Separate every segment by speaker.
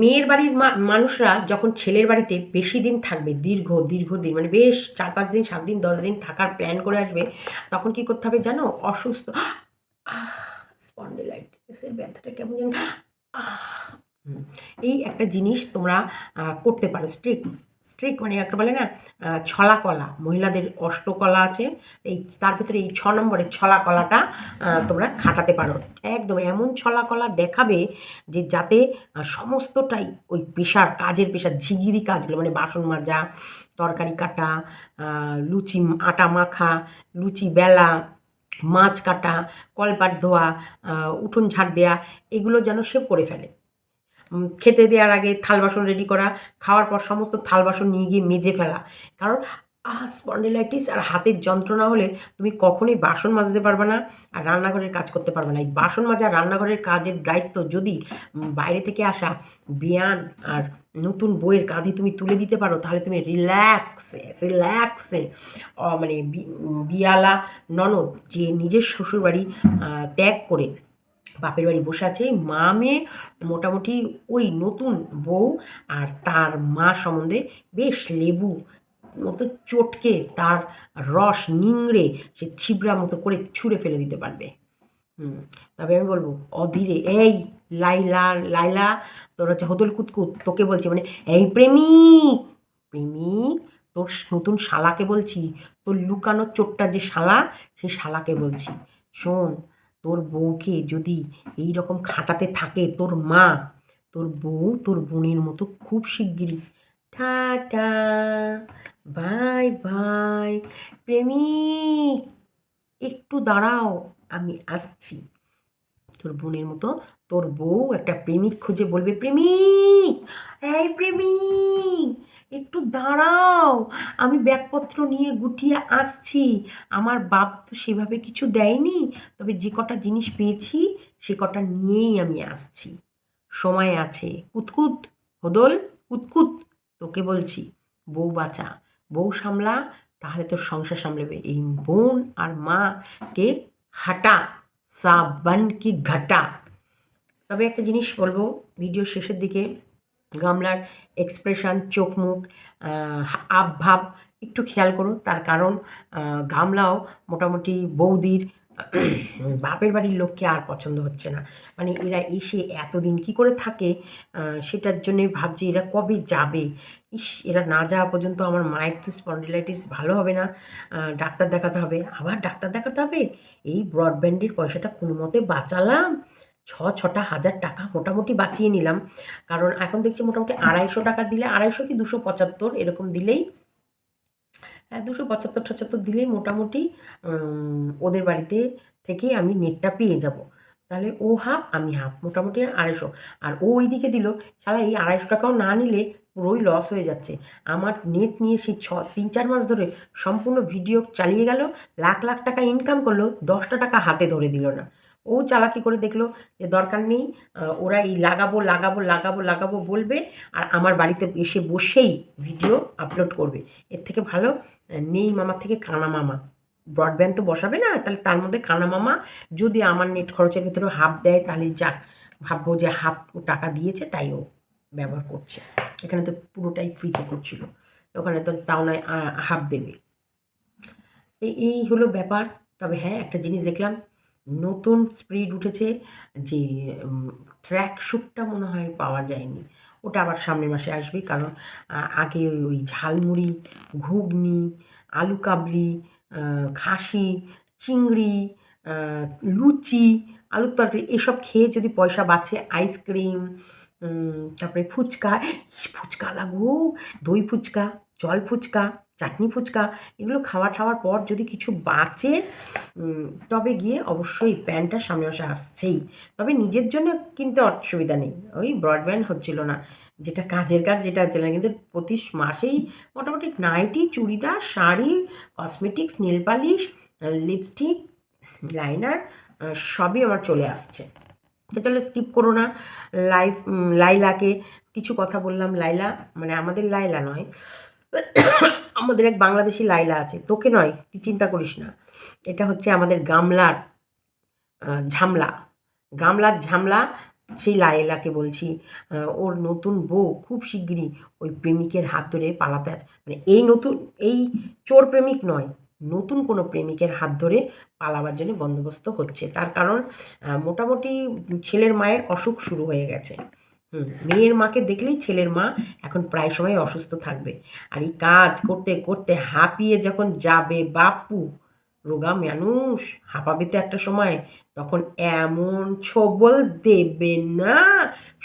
Speaker 1: মেয়ের বাড়ির মানুষরা যখন ছেলের বাড়িতে বেশি দিন থাকবে, দীর্ঘ দীর্ঘ দিন মানে বেশ চার পাঁচ দিন, সাত দিন, দশ দিন থাকার প্ল্যান করে আসবে, তখন কি করতে হবে জানো? অসুস্থ স্পন্ডেলাইটিসের ব্যথাটা কেমন যেন এই একটা জিনিস তোমরা করতে পারো স্ট্রিক স্ট্রিক মানে একটা বলে না ছলা কলা মহিলাদের অষ্টকলা আছে, এই তার ভিতরে এই ছ নম্বরের ছলা কলাটা তোমরা খাটাতে পারো। একদম এমন ছলা কলা দেখাবে যে যাতে সমস্তটাই ওই পেশার কাজের পেশার ঝিগিরি কাজগুলো মানে বাসন মাজা, তরকারি কাটা লুচি আটা মাখা, লুচি বেলা, মাছ কাটা, কলপাট ধোয়া উঠোন ঝাড় দেয়া, এগুলো যেন সে করে ফেলে। খেতে দেওয়ার আগে থাল বাসন রেডি করা, খাওয়ার পর সমস্ত থাল বাসন নিয়ে গিয়ে মেজে ফেলা। কারণ স্পন্ডিলাইটিস আর হাতের যন্ত্রণা হলে তুমি কখনোই বাসন মাজতে পারবে না আর রান্নাঘরের কাজ করতে পারবে না। এই বাসন মাজা রান্নাঘরের কাজের দায়িত্ব যদি বাইরে থেকে আসা বিয়ান আর নতুন বইয়ের কাঁধে তুমি তুলে দিতে পারো, তাহলে তুমি রিল্যাক্সে রিল্যাক্সে মানে বিয়ালা ননদ যে নিজের শ্বশুরবাড়ি ত্যাগ করে বাপের বাড়ি বসে আছে, মা, মেয়ে, মোটামুটি ওই নতুন বউ আর তার মা সম্বন্ধে বেশ লেবু, মতো চটকে তার রস নিংড়ে সে ছিবড়া মতো করে ছুঁড়ে ফেলে দিতে পারবে। হুম, তবে আমি বলব, অধীরে, এই লাইলা লাইলা, তোর হচ্ছে হদল কুতকুত, তোকে বলছি মানে এই প্রেমিক প্রেমিক, তোর নতুন শালাকে বলছি, তোর লুকানো চোটটা যে শালা সেই শালাকে বলছি। শোন তোর বউকে যদি এই রকম খাটাতে থাকে তোর মা, তোর বউ তোর বোনের মতো খুব শিগগিরই। Tata, bye bye. প্রেমিক, একটু দাঁড়াও, আমি আসছি। তোর বোনের মতো তোর বউ একটা প্রেমিক খুঁজে বলবে, প্রেমিক, এই প্রেমিক একটু দাঁড়াও। আমি ব্যাগপত্র নিয়ে গুটিয়ে আসছি। আমার বাপ তো সেভাবে কিছু দেয়নি। তবে যে কটা জিনিস পেয়েছি, সে কটা নিয়েই আমি আসছি। সময় আছে। কুতকুত, হদল, কুতকুত, তোকে বলছি। বউ বাঁচা। বউ সামলা, তাহলে তোর সংসার সামলাবে। এই বোন আর মাকে হাঁটা। সাবান কি ঘাটা। তবে একটা জিনিস বলব ভিডিও শেষের দিকে। গামলার এক্সপ্রেশন চোখ, মুখ ভাব একটু খেয়াল করো। তার কারণ গামলাও মোটামুটি বৌদির, বাপের বাড়ির লোককে আর পছন্দ হচ্ছে না। মানে এরা এসে এতদিন কি করে থাকে সেটার জন্যে ভাবছি এরা কবে যাবে? ইস, এরা না যাওয়া পর্যন্ত আমার মায়ের তো স্পন্ডিলাইটিস ভালো হবে না ডাক্তার দেখাতে হবে। আবার ডাক্তার দেখাতে হবে? এই ব্রডব্যান্ডের পয়সাটা কোনো মতে বাঁচালাম। ছ ছটা হাজার টাকা মোটামুটি বাঁচিয়ে নিলাম। কারণ এখন দেখছি মোটামুটি আড়াইশো টাকা দিলে, আড়াইশো কি দুশো পঁচাত্তর এরকম দিলেই হ্যাঁ দুশো পঁচাত্তর, ছচাত্তর দিলেই মোটামুটি ওদের বাড়িতে থেকে আমি নেটটা পেয়ে যাব। তাহলে ও হাফ, আমি হাফ, মোটামুটি আড়াইশো। আর ও ওইদিকে দিল সারা এই আড়াইশো টাকাও না নিলে পুরোই লস হয়ে যাচ্ছে। আমার নেট নিয়ে সেই ছ, তিন, চার মাস ধরে সম্পূর্ণ ভিডিও চালিয়ে গেল, লাখ লাখ টাকা ইনকাম করল, দশটা টাকা হাতে ধরে দিল না। ও চালাকি করে দেখল যে দরকার নেই ওরা এই লাগাবো লাগাবো লাগাবো লাগাবো বলবে আর আমার বাড়িতে এসে বসেই ভিডিও আপলোড করবে। এর থেকে ভালো নেই মামার থেকে কানা মামা। ব্রডব্যান্ড তো বসাবে না, তাহলে তার মধ্যে কানা মামা যদি আমার নেট খরচের ভিতরে হাফ দেয় তাহলে যাক, ভাববো যে হাফ টাকা দিয়েছে তাই ও ব্যবহার করছে। এখানে তো পুরোটাই ফ্রিতে করছিল ওখানে তো তাও নয় হাফ দেবে। এই হলো ব্যাপার। তবে হ্যাঁ একটা জিনিস দেখলাম নতুন স্প্রিড উঠেছে যে ট্র্যাক শ্যুটটা মনে হয় পাওয়া যায়নি। ওটা আবার সামনের মাসে আসবে কারণ আগে ওই ওই ঝালমুড়ি, ঘুগনি, আলু কাবলি খাসি, চিংড়ি লুচি, আলুর তরকারি এসব খেয়ে যদি পয়সা বাঁচে আইসক্রিম তারপরে ফুচকা ফুচকা লাগো, দই ফুচকা। জল ফুচকা, চাটনি ফুচকা, এগুলো খাওয়া খাওয়ার পর যদি কিছু বাঁচে তবে গিয়ে অবশ্যই প্যান্টটা সামনে মাসে আসছেই। তবে নিজের জন্য কিনতে অসুবিধা নেই। ওই ব্রডব্যান্ড হচ্ছিল না। যেটা কাজের কাজ যেটা হচ্ছিল না। কিন্তু প্রতি মাসেই মোটামুটি nightie, churidar, sari, cosmetics, nail polish, lipstick, liner সবই আমার চলে আসছে। চলো স্কিপ করো না। লাইফ লাইলাকে কিছু কথা বললাম। লাইলা মানে আমাদের লাইলা নয়। আমাদের এক বাংলাদেশি লাইলা আছে। তোকে নয়, তুই চিন্তা করিস না। এটা হচ্ছে আমাদের গামলার ঝামলা। গামলার ঝামলা, সেই লায়েলাকে বলছি ওর নতুন বউ খুব শিগগিরই ওই প্রেমিকের হাত ধরে পালাতে আছে। মানে এই নতুন, এই চোর প্রেমিক নয়, নতুন কোনো প্রেমিকের হাত ধরে পালাবার জন্য বন্দোবস্ত হচ্ছে। তার কারণ মোটামুটি ছেলের মায়ের অসুখ শুরু হয়ে গেছে। হুম, মেয়ের মাকে দেখলেই ছেলের মা এখন প্রায় সময় অসুস্থ থাকবে। আর এই কাজ করতে করতে হাঁপিয়ে যখন যাবে বাপু, রোগা মানুষ হাঁপাবে তো একটা সময়, তখন এমন ছবল দেবে না,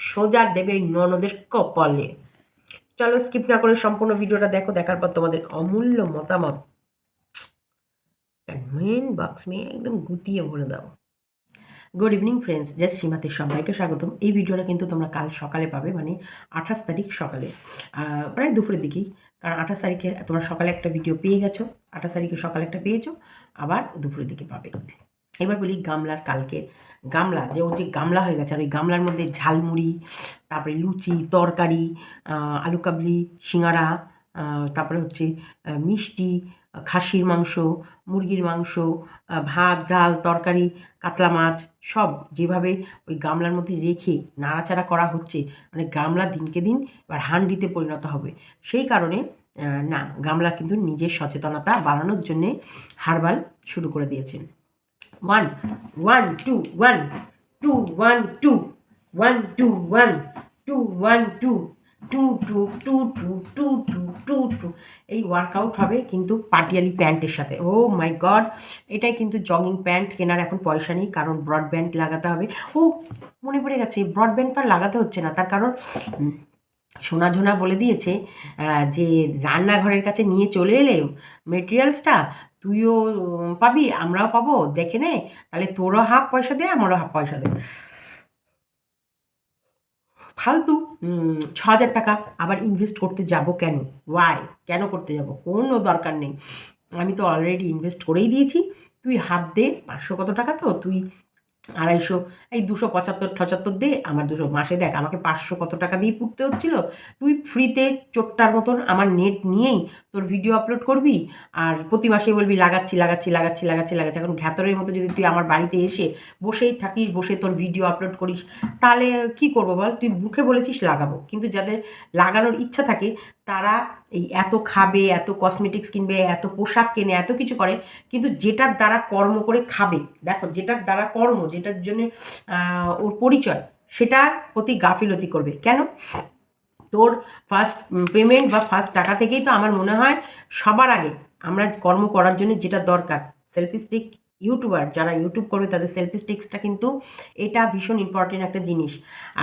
Speaker 1: সোজা দেবে ননদের কপালে। চলো স্কিপ না করে সম্পূর্ণ ভিডিওটা দেখো, দেখার পর তোমাদের অমূল্য মতামত। কমেন্ট বক্স মে একদম গুটিয়ে ভরে দাও। গুড ইভিনিং ফ্রেন্ডস জাস্ট সীমাতে সবাইকে স্বাগতম। এই ভিডিওটা কিন্তু তোমরা কাল সকালে পাবে মানে আঠাশ তারিখ সকালে। প্রায় দুপুরের দিকেই। কারণ আঠাশ তারিখে তোমরা সকালে একটা ভিডিও পেয়ে গেছো, আঠাশ তারিখে সকালে একটা পেয়েছ, আবার দুপুরের দিকে পাবে। এবার বলি গামলার কালকে। গামলা, যে ও যে গামলা হয়ে গেছে, আর ওই গামলার মধ্যে ঝালমুড়ি, তারপরে লুচি, তরকারি আলু কাবলি, সিঙ্গারা তারপরে হচ্ছে মিষ্টি খাসির মাংস, মুরগির মাংস ভাত, ডাল, তরকারি, কাতলা মাছ, সব যেভাবে ওই গামলার মধ্যে রেখে নাড়াচাড়া করা হচ্ছে মানে গামলা দিনকে দিন এবার হান্ডিতে পরিণত হবে। সেই কারণে না, গামলা কিন্তু নিজের সচেতনতা বাড়ানোর জন্যে হারবাল শুরু করে দিয়েছেন one one, two one two one two one two one two one, two two two two two two two two two. এই ওয়ার্কআউট হবে কিন্তু পাটিয়ালি প্যান্টের সাথে। ও মাই গড এটাই কিন্তু জগিং প্যান্ট কেনার এখন পয়সা নেই কারণ ব্রডব্যান্ড লাগাতে হবে। ও মনে পড়ে গেছে ব্রডব্যান্ড তো আর লাগাতে হচ্ছে না তার কারণ উম, সোনাঝোনা বলে দিয়েছে যে রান্নাঘরের কাছে নিয়ে চলে এলে মেটেরিয়ালসটা তুইও পাবি আমরাও পাবো দেখে নে তাহলে তোরও হাফ পয়সা দে আমারও হাফ পয়সা দে। ফালতু ছ হাজার টাকা আবার ইনভেস্ট করতে যাব কেন? ওয়াই কেন করতে যাব? কোনো দরকার নেই। আমি তো অলরেডি ইনভেস্ট করেই দিয়েছি। তুই হাফ দে, পাঁচশো কত টাকা তো? তুই আড়াইশো, এই দুশো পঁচাত্তর ঠচাত্তর দে আমার দুশো মাসে দেখ, আমাকে পাঁচশো কত টাকা দিয়ে পুড়তে হচ্ছিল? তুই ফ্রিতে চোট্টার মতন আমার নেট নিয়েই তোর ভিডিও আপলোড করবি আর প্রতি মাসে বলবি, লাগাচ্ছি লাগাচ্ছি লাগাচ্ছি লাগাচ্ছি লাগাচ্ছি। এখন ঘ্যাতরের মতো যদি তুই আমার বাড়িতে এসে বসেই থাকিস, বসে তোর ভিডিও আপলোড করিস, তাহলে কি করব বল? তুই মুখে বলেছিস লাগাবো। কিন্তু যাদের লাগানোর ইচ্ছা থাকে তারা এই এত খাবে, এত কসমেটিক্স কিনবে, এত পোশাক কেনে, এত কিছু করে, কিন্তু যেটার দ্বারা কর্ম করে খাবে, দেখো যেটার দ্বারা কর্ম, যেটার জন্য ওর পরিচয় সেটার প্রতি গাফিলতি করবে। কেন? তোর ফার্স্ট পেমেন্ট বা ফার্স্ট টাকা থেকেই তো আমার মনে হয় সবার আগে আমরা কর্ম করার জন্য যেটা দরকার সেলফি স্টিক ইউটিউবার যারা ইউটিউব করবে তাদের সেলফি স্টিক্সটা কিন্তু এটা ভীষণ ইম্পর্টেন্ট একটা জিনিস।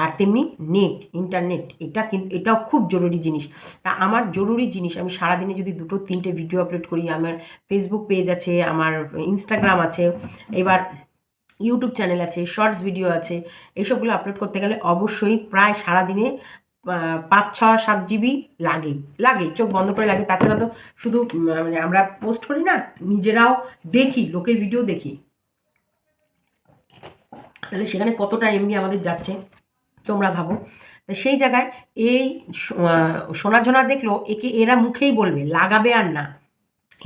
Speaker 1: আর তেমনি নেট ইন্টারনেট এটা কিন্তু এটাও খুব জরুরি জিনিস। তা আমার জরুরি জিনিস, আমি সারাদিনে যদি দুটো, তিনটে ভিডিও আপলোড করি, আমার ফেসবুক পেজ আছে, আমার ইনস্টাগ্রাম আছে, এবার ইউটিউব চ্যানেল আছে শর্টস ভিডিও আছে এইসবগুলো আপলোড করতে গেলে অবশ্যই প্রায় সারাদিনে পাঁচ, ছ, সাত জিবি লাগে লাগে, চোখ বন্ধ করে লাগে। তাছাড়া তো শুধু মানে আমরা পোস্ট করি না, নিজেরাও দেখি, লোকের ভিডিও দেখি। তাহলে সেখানে কতটা এমনি আমাদের যাচ্ছে, তোমরা ভাবো। সেই জায়গায় এই সোনা সোনাঝোনা দেখল, একে এরা মুখেই বলবে, লাগাবে আর না।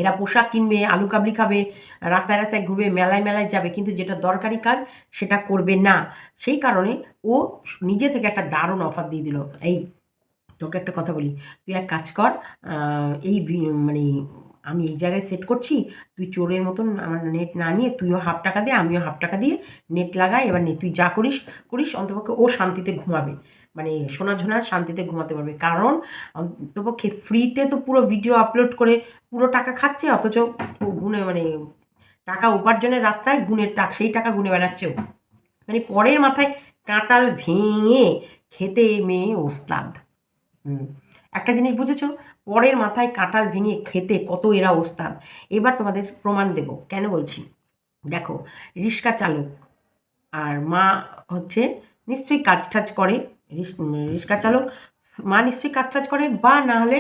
Speaker 1: এরা পোশাক কিনবে, আলু কাবলি খাবে, রাস্তায় রাস্তায় ঘুরবে, মেলায় মেলায় যাবে, কিন্তু যেটা দরকারি কাজ সেটা করবে না। সেই কারণে ও নিজে থেকে একটা দারুণ অফার দিয়ে দিল। এই, তোকে একটা কথা বলি, তুই এক কাজ কর এই মানে আমি এই জায়গায় সেট করছি, তুই চোরের মতন আমার নেট না নিয়ে তুইও হাফ টাকা দে, আমিও হাফ টাকা দিয়ে নেট লাগাই, এবার নে, তুই যা করিস করিস, অন্তপক্ষে ও শান্তিতে ঘুমাবে। মানে সোনাঝোনা শান্তিতে ঘুমাতে পারবে। কারণ অন্তপক্ষে ফ্রিতে তো পুরো ভিডিও আপলোড করে পুরো টাকা খাচ্ছে, অথচ গুনে মানে টাকা উপার্জনের রাস্তায় গুণের টাকা, সেই টাকা গুনে বেড়াচ্ছে ও। মানে পরের মাথায় কাঁটাল ভেঙে খেতে মেয়ে ওস্তাদ। হুম, একটা জিনিস বুঝেছ? পরের মাথায় কাঁটাল ভেঙে খেতে কত এরা ওস্তাদ। এবার তোমাদের প্রমাণ দেব, কেন বলছি? দেখো, রিক্সা চালক আর মা হচ্ছে নিশ্চয়ই কাজ টাজ করে রিক্সা চালক, মা নিশ্চয়ই কাজ টাজ করে বা না হলে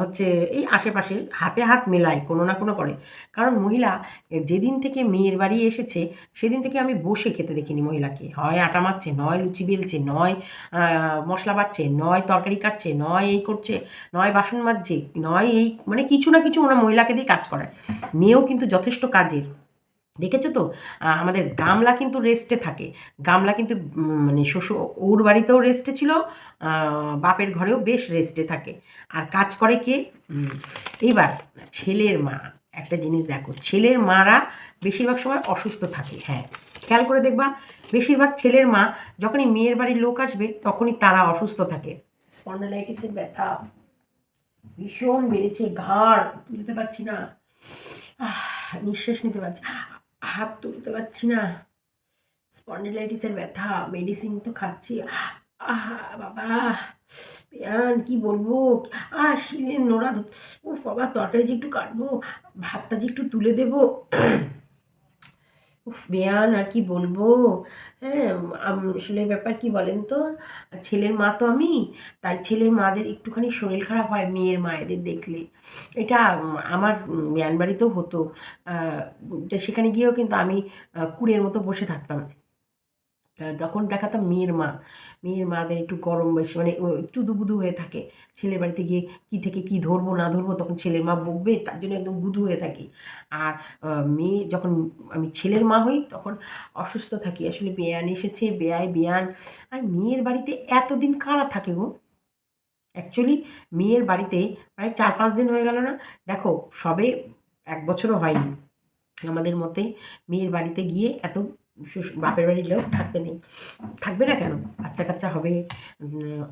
Speaker 1: হচ্ছে এই আশেপাশে হাতে হাত মেলায়, কোনো না কোনো করে। কারণ মহিলা যেদিন থেকে মেয়ের বাড়ি এসেছে, সেদিন থেকে আমি বসে খেতে দেখিনি মহিলাকে। হয় আটা মাখছে, নয় লুচি বেলছে, নয় মশলা বাটছে, নয় তরকারি কাটছে, নয় এই করছে, নয় বাসন মাজছে, নয় এই মানে কিছু না কিছু ওনার মহিলাকে দিয়ে কাজ করায়। মেয়েও কিন্তু যথেষ্ট কাজের। দেখেছ তো? আমাদের গামলা কিন্তু রেস্টে থাকে। গামলা কিন্তু মানে শ্বশুর, ওর বাড়িতেও রেস্টে ছিল বাপের ঘরেও বেশ রেস্টে থাকে। আর কাজ করে কে? এইবার ছেলের মা। একটা জিনিস দেখো, ছেলের মারা বেশিরভাগ সময় অসুস্থ থাকে হ্যাঁ। খেয়াল করে দেখবা, বেশিরভাগ ছেলের মা যখনই মেয়ের বাড়ির লোক আসবে, তখনই তারা অসুস্থ থাকে। স্পন্ডালাইটিসের ব্যথা। ভীষণ বেড়েছে, ঘাড় তুলতে পারছি না। নিঃশ্বাস নিতে পারছি হাত তুলতে পারছি না। স্পন্ডিলাইটিসের ব্যথা মেডিসিন তো খাচ্ছি। আহা, বাবা, পেয়ান, কি বলব? আহ শিলের নোড়া ও বাবা, তরকারি যে একটু কাটবো, ভাতটা যে একটু তুলে দেবো। উফ, বেয়ান আর কি বলব? হ্যাঁ আসলে ব্যাপার কি বলেন তো? ছেলের মা তো আমি, তাই ছেলের মাদের একটুখানি শরীর খারাপ হয় মেয়ের মায়েদের দেখলে। এটা আমার বিয়ান বাড়িতেও হতো। সেখানে গিয়েও কিন্তু আমি কুড়ের মতো বসে থাকতাম। তখন দেখাতাম মেয়ের মা। মেয়ের মাদের একটু গরম বেশি মানে একটু দুবুদু হয়ে থাকে। ছেলের বাড়িতে গিয়ে কি থেকে কি ধরবো, না ধরবো, তখন ছেলের মা বকবে, তার জন্য একদম গুদু হয়ে থাকি। আর মেয়ে যখন আমি ছেলের মা হই, তখন অসুস্থ থাকি। আসলে বেয়ান এসেছে বেয়ায় বেয়ান আর মেয়ের বাড়িতে এতদিন কারা থাকে গো? অ্যাকচুয়ালি মেয়ের বাড়িতে প্রায় চার পাঁচ দিন হয়ে গেল না। দেখো, সবে এক বছরও হয়নি। আমাদের মতে মেয়ের বাড়িতে গিয়ে এত বাপের বাড়ির লোক থাকতে নেই। থাকবে না কেন? বাচ্চা কাচ্চা হবে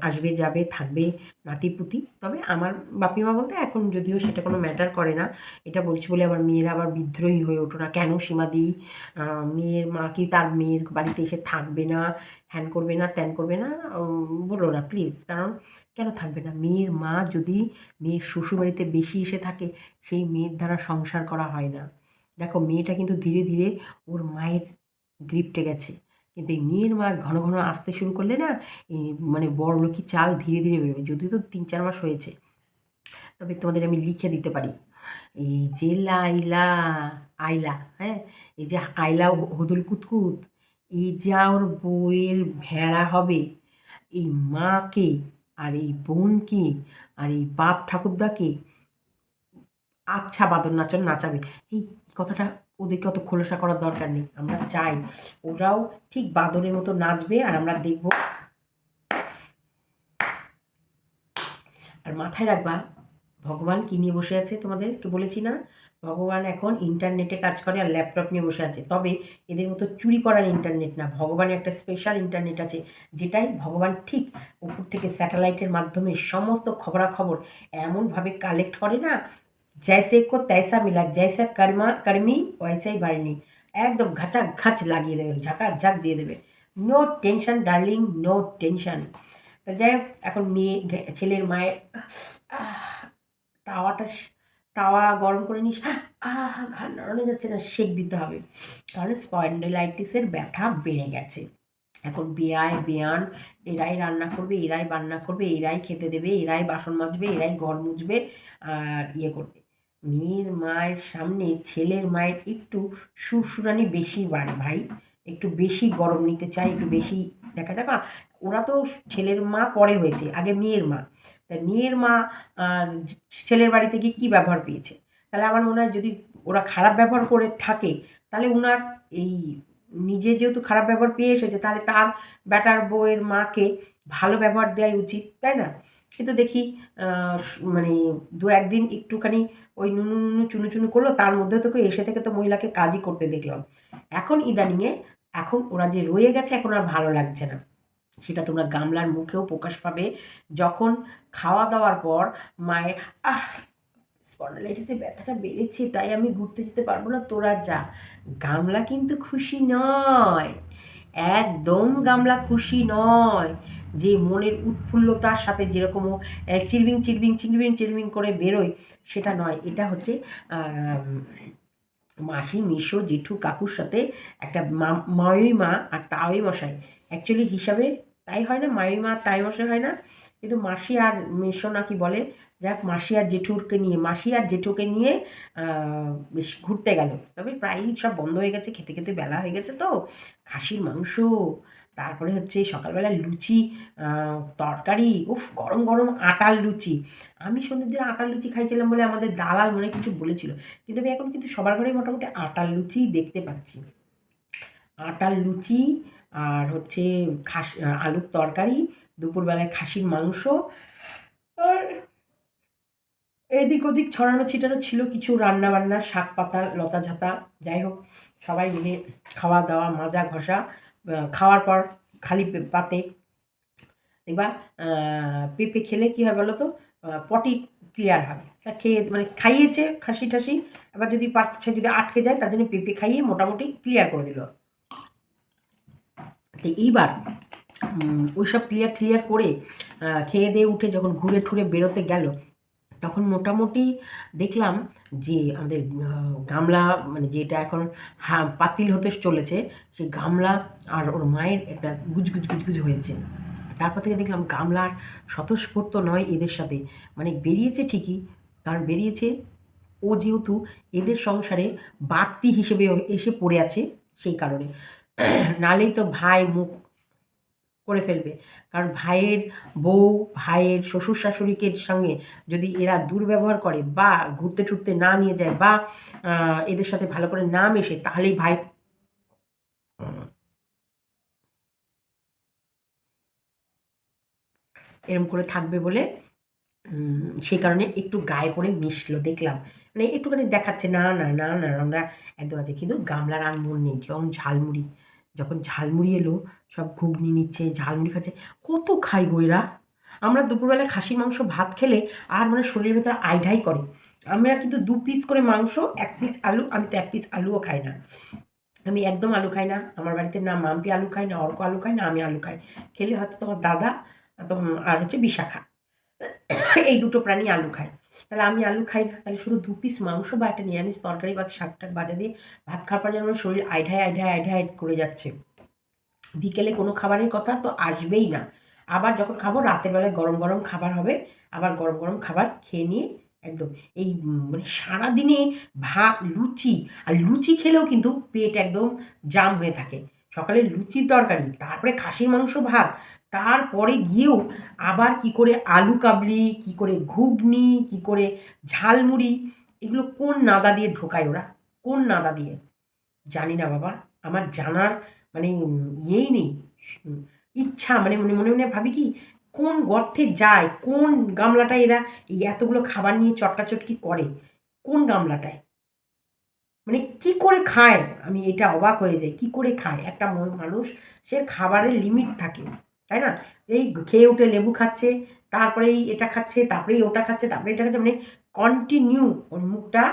Speaker 1: আসবে, যাবে, থাকবে, নাতি, পুতি। তবে আমার বাপিমা বলতে এখন যদিও সেটা কোনো ম্যাটার করে না, এটা বলছি বলে আবার মেয়েরা আবার বিদ্রোহী হয়ে ওঠো না। কেন সীমা দিই মেয়ের মা কি তার মেয়ের বাড়িতে এসে থাকবে না, হ্যান করবে না, ত্যান করবে না? বলো না প্লিজ কারণ কেন থাকবে না? মেয়ের মা যদি মেয়ের শ্বশুরবাড়িতে বেশি এসে থাকে, সেই মেয়ের দ্বারা সংসার করা হয় না। দেখো, মেয়েটা কিন্তু ধীরে ধীরে ওর মায়ের গ্রিপটে গেছে। কিন্তু এই মেয়ের মা ঘন ঘন আসতে শুরু করলে না, এই মানে বড় লোকি চাল ধীরে ধীরে বেরোবে। যদিও তো তিন চার মাস হয়েছে, তবে তোমাদের আমি লিখে দিতে পারি। এই যে লাইলা, আইলা হ্যাঁ? এই যে আইলা হদুল কুতকুত, এই যা ওর বউয়ের ভেড়া হবে, এই মাকে আর এই বোনকে আর এই বাপ ঠাকুরদাকে আচ্ছা বাদর নাচন নাচাবে। এই কথাটা ওদেরকে অত খোলসা করার দরকার নেই, আমরা চাই। ওরাও ঠিক বাদরের মতো নাচবে আর আমরা দেখব। আর মাথায় রাখবা, ভগবান কী নিয়ে বসে আছে তোমাদেরকে বলেছি না? ভগবান এখন ইন্টারনেটে কাজ করে আর ল্যাপটপ নিয়ে বসে আছে। তবে এদের মতো চুরি করার ইন্টারনেট না, ভগবানের একটা স্পেশাল ইন্টারনেট আছে, যেটাই ভগবান ঠিক উপর থেকে স্যাটেলাইটের মাধ্যমে সমস্ত খবরাখবর এমনভাবে কালেক্ট করে না জেসে কো তেসা মিলা জেসা কর্মা কর্মী ওয়াইসাই বাড়নি একদম ঘাচা ঘাচ লাগিয়ে দেবে ঝাঁকা ঝাঁক দিয়ে দেবে no tension darling no tension তা যাই হোক এখন মেয়ে, ছেলের মায়ের তাওয়াটা তাওয়া গরম করে নিস, আহ, ঘাড় নড়ানো যাচ্ছে না শেক দিতে হবে। কারণ স্পন্ডেলাইটিসের ব্যথা বেড়ে গেছে। এখন বিয়ায় বিয়ান, এরাই রান্না করবে, এরাই বান্না করবে, এরাই খেতে দেবে, এরাই বাসন মাজবে, এরাই ঘর মুছবে আর ইয়ে করবে। মেয়ের মায়ের সামনে ছেলের মায়ের একটু সুরসুরানি বেশি বাড়ে ভাই। একটু বেশি গরম নিতে চায়, একটু বেশি দেখা দেখা। ওরা তো ছেলের মা পরে হয়েছে, আগে মেয়ের মা। তা মেয়ের মা ছেলের বাড়িতে গিয়ে কী ব্যবহার পেয়েছে? তাহলে আমার মনে হয় যদি ওরা খারাপ ব্যবহার করে থাকে, তাহলে ওনার এই নিজে যেহেতু খারাপ ব্যবহার পেয়ে এসেছে, তাহলে তার বেটার বউয়ের মাকে ভালো ব্যবহার দেওয়াই উচিত, তাই না? কিন্তু দেখি মানে দু একদিন একটুখানি ওই নুনু নুনু চুনু চুনু করল, তার মধ্যে থেকে এসে থেকে তো মহিলাকে কাজই করতে দেখলাম। এখন ইদানিংয়ে, এখন ওরা যে রয়ে গেছে, এখন আর ভালো লাগছে না। সেটা তোমরা গামলার মুখেও প্রকাশ পাবে। যখন খাওয়া দাওয়ার পর মায়ের, আহ স্পন্ডালাইটিসের ব্যথাটা বেড়েছে, তাই আমি ঘুরতে যেতে পারব না, তোরা যা। গামলা কিন্তু খুশি নয়। একদম গামলা খুশি নয়। যে মনের উৎফুল্লতার সাথে যেরকম চিরবিং চিরবিং চিরবিং চিরবিং করে বেরোয়, সেটা নয়। এটা হচ্ছে মাসি মিশো জেঠু কাকুর সাথে একটা মায়ই মা আর তাওই মশাই। অ্যাকচুয়ালি হিসাবে তাই হয় না? মায়ই মা তাই মশাই হয় না? কিন্তু মাসি আর মেশো নাকি বলে, যাক মাসি আর জেঠুরকে নিয়ে, মাসি আর জেঠুকে নিয়ে বেশ ঘুরতে গেল। তবে প্রায়ই সব বন্ধ হয়ে গেছে, খেতে খেতে বেলা হয়ে গেছে তো, খাসির মাংস, তারপরে হচ্ছে সকালবেলা লুচি তরকারি, উফ, গরম গরম আটার লুচি। আমি সন্ধ্যের দিন আটার লুচি খাইছিলাম বলে আমাদের দালাল মনে কিছু বলেছিল, কিন্তু আমি এখন কিন্তু সবার ঘরেই মোটামুটি আটার লুচি দেখতে পাচ্ছি। আটার লুচি আর হচ্ছে খাস আলুর তরকারি, দুপুরবেলায় খাসির মাংস। আর এদিক ওদিক ছড়ানো ছিটানো ছিল কিছু রান্না বান্না শাক পাতা, লতা ঝাতা। যাই হোক, সবাই মিলে খাওয়া দাওয়া, মাজা ঘষা খাওয়ার পর খালি পাতে। এবার পেঁপে খেলে কী হয় বলো তো পটি ক্লিয়ার হয় তা খেয়ে মানে খাইয়েছে খাসি ঠাসি। এবার যদি পাচ্ছে যদি আটকে যায়, তার জন্য পেঁপে খাইয়ে মোটামুটি ক্লিয়ার করে দিল। তো এইবার ওইসব ক্লিয়ার ক্লিয়ার করে খেয়ে দিয়ে উঠে যখন ঘুরে ঠুরে বেরোতে গেল, তখন মোটামুটি দেখলাম যে আমাদের গামলা মানে যেটা এখন হা, পাতিল হতে চলেছে, সেই গামলা আর ওর মায়ের একটা গুজগুজ গুজগুজ হয়েছে। তারপর থেকে দেখলাম গামলার স্বতঃস্ফূর্ত নয় এদের সাথে মানে বেরিয়েছে ঠিকই, কারণ বেরিয়েছে ও যেহেতু এদের সংসারে বাড়তি হিসেবে এসে পড়ে আছে সেই কারণে। নালেই তো ভাই মুখ করে ফেলবে। কারণ ভাইয়ের বউ, ভাইয়ের শ্বশুর শাশুড়িকে সঙ্গে যদি এরা দুর্ব্যবহার করে বা ঘুরতে টুরতে না নিয়ে যায় বা এদের সাথে ভালো করে না মেশে, তাহলেই ভাই এরম করে থাকবে বলে সেই কারণে একটু গায়ে পড়ে মিশলো, দেখলাম। মানে একটুখানি দেখাচ্ছে না না না না আমরা একদম আছে। কিন্তু গামলার আর মন নেই যখন ঝালমুড়ি। যখন ঝালমুড়ি এলো, সব ঘুগনি নিচ্ছে, ঝালমুড়ি খাচ্ছে, কত খাই গো এরা! আমরা দুপুরবেলায় খাসি মাংস, ভাত খেলে আর মানে শরীরের ভেতরে আইঢাই করে। আমরা কিন্তু দু পিস করে মাংস, এক পিস আলু, আমি তো এক পিস আলুও খাই না। আমি একদম আলু খাই না, আমার বাড়িতে না মাম্পি আলু খাই না অর্ক আলু খাই না আমি আলু খাই। খেলে হয়তো তোমার দাদা আর হচ্ছে বিশাখা। এই দুটো প্রাণী আলু খায়। তাহলে আমি আলু খাই না, তাহলে শুধু দু পিস মাংস বা একটা নিরামিষ তরকারি বা শাক টাক বাজা দিয়ে ভাত খাওয়ার পর যেন শরীর আইঢায় আইঢায় আইঢায় করে যাচ্ছে। বিকেলে কোনো খাবারের কথা তো আসবেই না। আবার যখন খাব, রাতের বেলায় গরম গরম খাবার হবে, আবার গরম গরম খাবার খেয়ে নিয়ে একদম এই মানে সারাদিনে ভাত, লুচি, আর লুচি খেলেও কিন্তু পেট একদম জাম হয়ে থাকে। সকালে লুচির তরকারি, তারপরে খাসির মাংস ভাত, তারপরে গিয়েও আবার কি করে আলু কাবলি, কি করে ঘুগনি, কি করে ঝালমুড়ি, এগুলো কোন নাদা দিয়ে ঢোকায় ওরা? কোন নাদা দিয়ে? জানি না বাবা, আমার জানার মানে ইয়েই নেই। ইচ্ছা মানে মনে মনে মনে ভাবি কি, কোন গর্তে যায়, কোন গামলাটায় এরা এই এতগুলো খাবার নিয়ে চটকাচটকি করে? কোন গামলাটায়? মানে কি করে খায়? আমি এটা অবাক হয়ে যাই, কি করে খায়? একটা মানুষ, সে খাবারের লিমিট থাকে, তাই না? এই খেয়ে উঠে লেবু খাচ্ছে তারপরে এই এটা খাচ্ছে তারপরে ওটা খাচ্ছে তারপরে এটা খাচ্ছে মানে কন্টিনিউ ওর মুখটা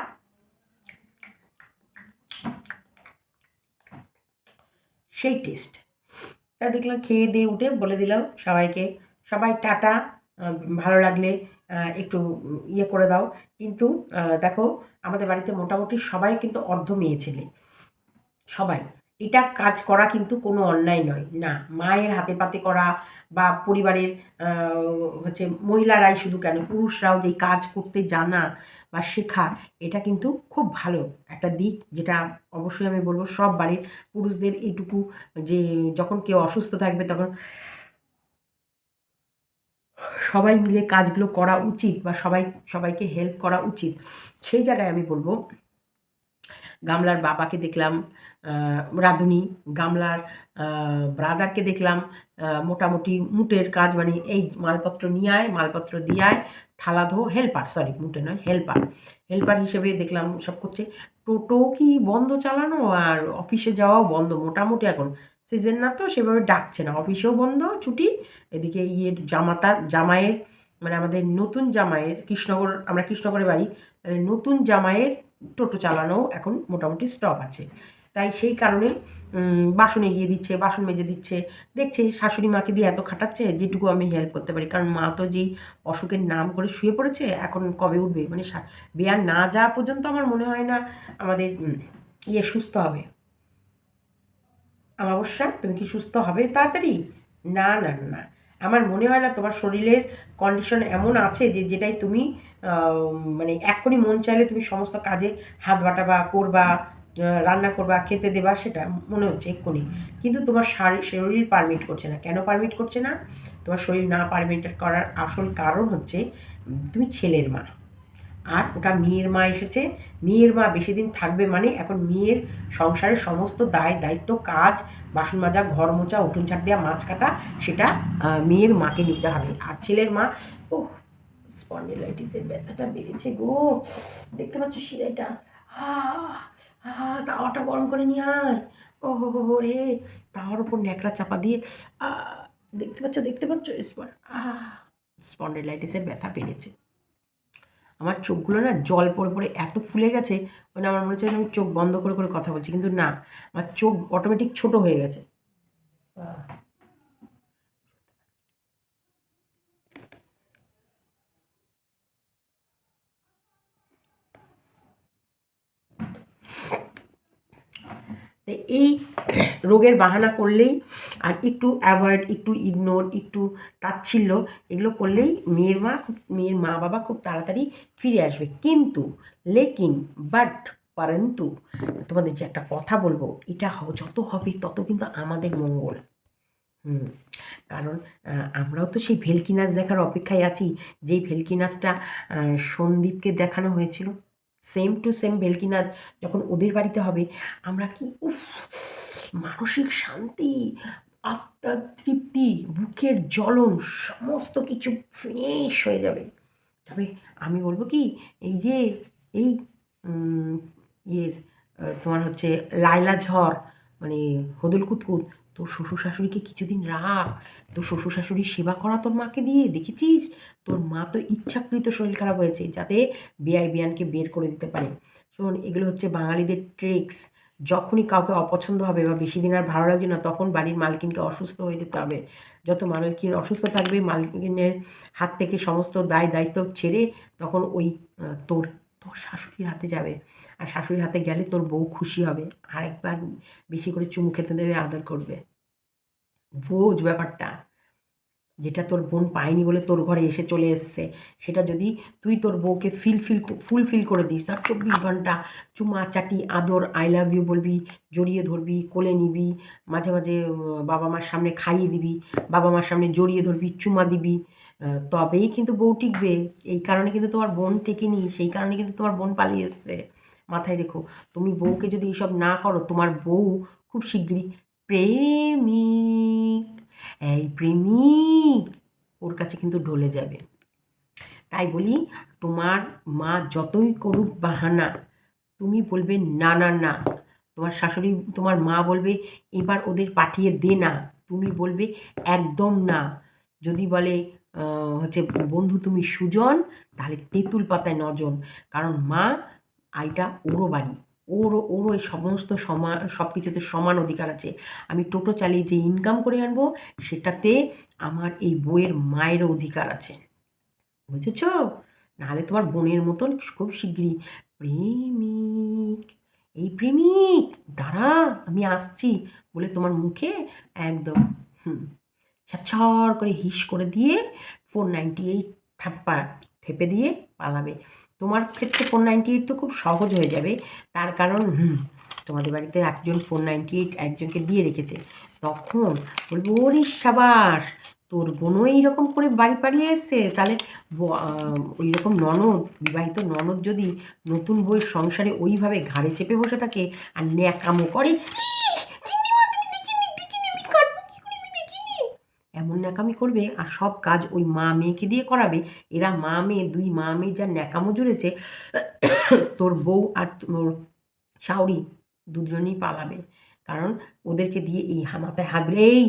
Speaker 1: সেই টেস্ট তা দেখলাম, খেয়ে দিয়ে উঠে বলে দিলাম সবাইকে, সবাই টাটা ভালো লাগলে। একটু ইয়ে করে দাও। কিন্তু দেখো, আমাদের বাড়িতে মোটামুটি সবাই কিন্তু অর্ধ মেয়ে ছেলে। সবাই। এটা কাজ করা কিন্তু কোনো অন্যায় নয়। না, মায়ের হাতে পাতে করা বা পরিবারের হচ্ছে মহিলারাই শুধু কেন, পুরুষরাও যে কাজ করতে জানা বা শেখা, এটা কিন্তু খুব ভালো একটা দিক যেটা অবশ্যই আমি বলব সব বাড়ির পুরুষদের এইটুকু যে যখন কেউ অসুস্থ থাকবে তখন সবাই মিলে কাজগুলো করা উচিত বা সবাই, সবাইকে হেল্প করা উচিত। সেই জায়গায় আমি বলব, গামলার বাবাকে দেখলাম রাঁধুনি, গামলার ব্রাদারকে দেখলাম মোটামুটি মুটের কাজ মানে এই মালপত্র নিয়ে আয়, মালপত্র দিয়ে আয়, থালা ধো হেল্পার সরি মুটে নয় হেল্পার হেল্পার হিসেবে দেখলাম সব করছে। টোটো কি বন্ধ চালানো আর অফিসে যাওয়াও বন্ধ, মোটামুটি এখন সিজন না তো সেভাবে ডাকছে না। অফিসেও বন্ধ, ছুটি। এদিকে ইয়ের জামাতার, জামাইয়ের মানে আমাদের নতুন জামাইয়ের, কৃষ্ণগর, আমরা কৃষ্ণনগরে বাড়ি, তাহলে নতুন জামাইয়ের টোটো চালানো এখন মোটামুটি স্টপ আছে। তাই সেই কারণে বাসন এগিয়ে দিচ্ছে, বাসন মেজে দিচ্ছে। দেখছে শাশুড়ি মাকে দিয়ে এত খাটাচ্ছে, যেটুকু আমি হেল্প করতে পারি। কারণ মা তো যেই অসুখের নাম করে শুয়ে পড়েছে, এখন কবে উঠবে? মানে বেয়ার না যাওয়া পর্যন্ত আমার মনে হয় না আমাদের ইয়ে সুস্থ হবে। অমাবস্যা, তুমি কি সুস্থ হবে? তাড়াতাড়ি। না না না আমার মনে হয় না তোমার শরীরের কন্ডিশন এমন আছে যে, যেটাই তুমি মানে এক্ষুনি মন চাইলে তুমি সমস্ত কাজে হাত বাটাবা, করবা রান্না করবা, খেতে দেবা, সেটা মনে হচ্ছে এক্ষুনি। কিন্তু তোমার শারী- শরীর পারমিট করছে না। কেন পারমিট করছে না? তোমার শরীর না পারমিট করার আসল কারণ হচ্ছে, তুমি ছেলের মা। আর ওটা মেয়ের মা এসেছে। মেয়ের মা বেশি দিন থাকবে মানে এখন মেয়ের সংসারের সমস্ত দায়, দায়িত্ব, কাজ, বাসন মাজা, ঘর মোচা উঠুন ছাড় দেওয়া, মাছ কাটা, সেটা মেয়ের মাকে নিতে হবে। আর ছেলের মা ও স্পন্ডিলাইটিসের ব্যথাটা বেড়েছে গো। দেখতে পাচ্ছ আহ তাওয়াটা গরম করে নিয়ে আয়। ও হো রে, তাওয়ার উপর ন্যাকড়া চাপা দিয়ে দেখতে পাচ্ছ দেখতে পাচ্ছ? স্পন স্পন্ডিলাইটিসের ব্যথা বেড়েছে। আমার চোখগুলো না জল পড়ে পড়ে এত ফুলে গেছে মানে আমার মনে হচ্ছে আমি চোখ বন্ধ করে করে কথা বলছি। কিন্তু না, আমার চোখ অটোমেটিক ছোট হয়ে গেছে। তো এই রোগের বাহানা করলেই আর একটু অ্যাভয়েড একটু ইগনোর একটু তাচ্ছিল্য এগুলো করলেই মেয়ের মা খুব, মেয়ের মা বাবা খুব তাড়াতাড়ি ফিরে আসবে। কিন্তু, লেকিন বাট পরন্তু, তোমাদের যে একটা কথা বলব, এটা যত হবে তত কিন্তু আমাদের মঙ্গল। হুম, কারণ আমরাও তো সেই ভেলকি নাচ দেখার অপেক্ষায় আছি। যেই ভেলকি নাচটা সন্দীপকে দেখানো হয়েছিল সেম টু সেম ভেলকি নাচ যখন ওদের বাড়িতে হবে, আমরা কি, উফ, মানসিক শান্তি, আত্মার তৃপ্তি, বুকের জ্বলন, সমস্ত কিছু ফ্রেশ হয়ে যাবে। তবে আমি বলব কি, এই যে, এই ইয়ের তোমার হচ্ছে লাইলা ঝড় মানে হদল কুতকুত তোর শ্বশুর শাশুড়িকে কিছুদিন রাখ, তোর শ্বশুর শাশুড়ির সেবা করা তোর মাকে দিয়ে, দেখেছিস? তোর মা তো ইচ্ছাকৃত শরীর খারাপ হয়েছে যাতে বেআই বিয়ানকে বের করে দিতে পারে। শোন, এগুলো হচ্ছে বাঙালিদের ট্রিক্স যখনই কাউকে অপছন্দ হবে বা বেশি দিন আর ভালো লাগছে না, তখন বাড়ির মালকিনকে অসুস্থ হয়ে যেতে হবে। যত মালকিন অসুস্থ থাকবে, মালকিনের হাত থেকে সমস্ত দায় দায়িত্ব ছেড়ে তখন ওই তোর তোর শাশুড়ির হাতে যাবে। আর শাশুড়ির হাতে গেলে তোর বউ খুশি হবে। আরেকবার বেশি করে চুমু খেতে দেবে, আদর করবে। বোঝ ব্যাপারটা। যেটা তোর বোন পায়নি বলে তোর ঘরে এসে চলে এসছে, সেটা যদি তুই তোর বউকে ফিল ফিল ফুলফিল করে দিস তার চব্বিশ ঘণ্টা চুমা, চাটি, আদর আই লাভ ইউ বলবি, জড়িয়ে ধরবি, কোলে নিবি, মাঝে মাঝে বাবা মার সামনে খাইয়ে দিবি, বাবা মার সামনে জড়িয়ে ধরবি, চুমা দিবি তবেই কিন্তু বউ টিকবে। এই কারণে কিন্তু তোমার বোন টেকেনি, সেই কারণে কিন্তু তোমার বোন পালিয়ে এসছে। মাথায় রেখো, তুমি বউকে যদি এইসব না করো, তোমার বউ খুব শিগগিরই প্রেমিক। এই প্রেমিক ওর কাছে কিন্তু ঢলে যাবে। তাই বলি, তোমার মা যতই করুক বাহানা, তুমি বলবে, না না না। তোমার শাশুড়ি, তোমার মা বলবে, এবার ওদের পাঠিয়ে দে না। তুমি বলবে, একদম না। যদি বলে হচ্ছে বন্ধু তুমি সুজন, তাহলে তেঁতুল পাতায় নজন। কারণ মা, আইটা ওরও বাড়ি। ওরও ওরও এই সমস্ত সমান সব কিছুতে সমান অধিকার আছে। আমি টোটো চালিয়ে যে ইনকাম করে আনব, সেটাতে আমার এই বইয়ের মায়েরও অধিকার আছে। বুঝেছ? নাহলে তোমার বোনের মতন খুব শিগগিরই। প্রেমিক, এই প্রেমিক, দাঁড়া, আমি আসছি বলে তোমার মুখে একদম, হুম ছাড় করে হিস করে দিয়ে ফোর নাইনটি এইট থাপ্পা থেপে দিয়ে পালাবে। তোমার ক্ষেত্রে ফোর নাইনটি এইট তো খুব সহজ হয়ে যাবে। তার কারণ তোমাদের বাড়িতে একজন ফোর নাইনটি এইট একজনকে দিয়ে রেখেছে। তখন বলব, ওরে সাবাস, তোর বোনও এইরকম করে বাড়ি পাড়িয়ে এসছে। তাহলে ওই রকম ননদ, বিবাহিত ননদ যদি নতুন বইয়ের সংসারে ওইভাবে ঘাড়ে চেপে বসে থাকে আর ন্যাকামো করে ন্যাকামি করবে আর সব কাজ ওই মা মেয়েকে দিয়ে করাবে। এরা মা মেয়ে দুই মা মেয়ে যা ন্যাকামো জুড়েছে তোর বউ আর তোর শাওরি দুজনেই পালাবে। কারণ ওদেরকে দিয়ে এই মাথায় বুলিয়ে, এই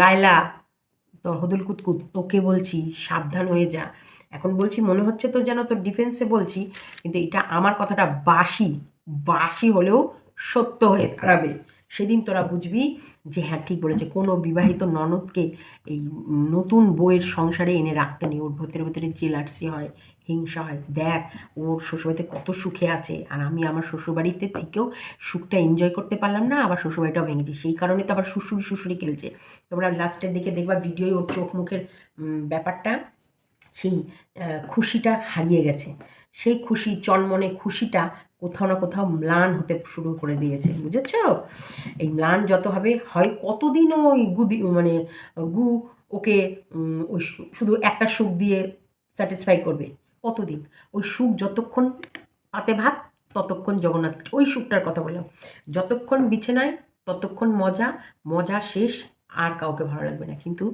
Speaker 1: লায়লা তোর হদুল কুতকুত তোকে বলছি সাবধান হয়ে যা। এখন বলছি মনে হচ্ছে তো যেন তোর ডিফেন্সে বলছি কিন্তু এটা আমার কথাটা বাসি বাসি হলেও সত্য হয়ে দাঁড়াবে। সেদিন তোরা বুঝবি যে হ্যাঁ ঠিক বলেছে। কোনো বিবাহিত ননদকে এই নতুন বইয়ের সংসারে এনে রাখতে নেই। ওর ভেতরে ভেতরে জেলার্সি হয়, হিংসা হয়। দেখ, ওর শ্বশুরবাড়িতে কত সুখে আছে। আর আমি আমার শ্বশুরবাড়িতে থেকেও সুখটা এনজয় করতে পারলাম না, আবার শ্বশুরবাড়িটাও ভেঙেছি। সেই কারণে তো আবার শ্বশুরি শ্বশুরি খেলছে। তোমরা লাস্টের দিকে দেখবা ভিডিওয় ওর চোখ মুখের ব্যাপারটা। সেই খুশিটা হারিয়ে গেছে। সেই খুশি, চনমনে খুশিটা কোথাও না কোথাও ম্লান হতে শুরু করে দিয়েছে, বুঝেছ? এই ম্লান যত হবে, হয় কতদিন ওই গুদি মানে গু ওকে ওই শুধু একটা সুখ দিয়ে স্যাটিসফাই করবে? কতদিন? ওই সুখ যতক্ষণ পাতে ভাত, ততক্ষণ জগন্নাথ, ওই সুখটার কথা বললাম। যতক্ষণ বিছানায়, ততক্ষণ মজা মজা শেষ, আর কাউকে ভালো লাগবে না। কিন্তু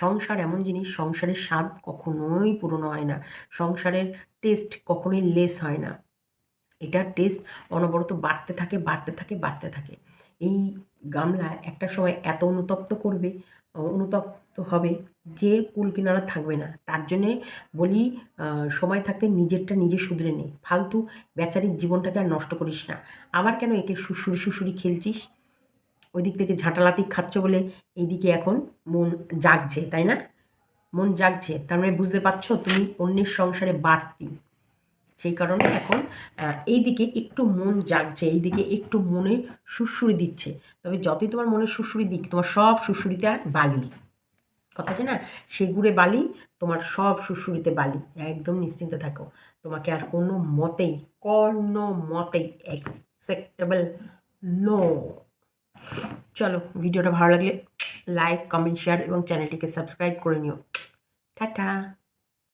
Speaker 1: সংসার এমন জিনিস, সংসারের স্বাদ কখনোই পুরনো হয় না। সংসারের টেস্ট কখনোই লেস হয় না। এটার টেস্ট অনবরত বাড়তে থাকে বাড়তে থাকে বাড়তে থাকে। এই গামলা একটা সময় এত অনুতপ্ত করবে অনুতপ্ত হবে যে কুল কিনারা থাকবে না। তার জন্যে বলি সময় থাকতে নিজেরটা নিজে শুধরে নে। ফালতু বেচারির জীবনটাকে আর নষ্ট করিস না। আবার কেন একে শুশুরি শুশুরি খেলছিস? ওই দিক থেকে ঝাঁটালাতি খাচ্ছ বলে এইদিকে এখন মন জাগছে, তাই না? মন জাগছে। তার মানে বুঝতে পারছ, তুমি অন্যের সংসারে বাড়তি। সেই কারণে এখন আহ, এইদিকে একটু মন জাগছে এইদিকে একটু মনে সুরসুরি দিচ্ছে। তবে যতই তোমার মনে সুরসুরি দিক তোমার সব সুরসুরিতে বালি। কথা আছে না? সে গুড়ে বালি তোমার সব সুরসুরিতে বালি। একদম নিশ্চিন্তে থাকো। তোমাকে আর কোনো মতেই কোনো মতেই অ্যাকসেপ্টেবল নো চলো ভিডিওটা ভালো লাগলে লাইক কমেন্ট শেয়ার এবং চ্যানেলটিকে সাবস্ক্রাইব করে নিও। টাটা!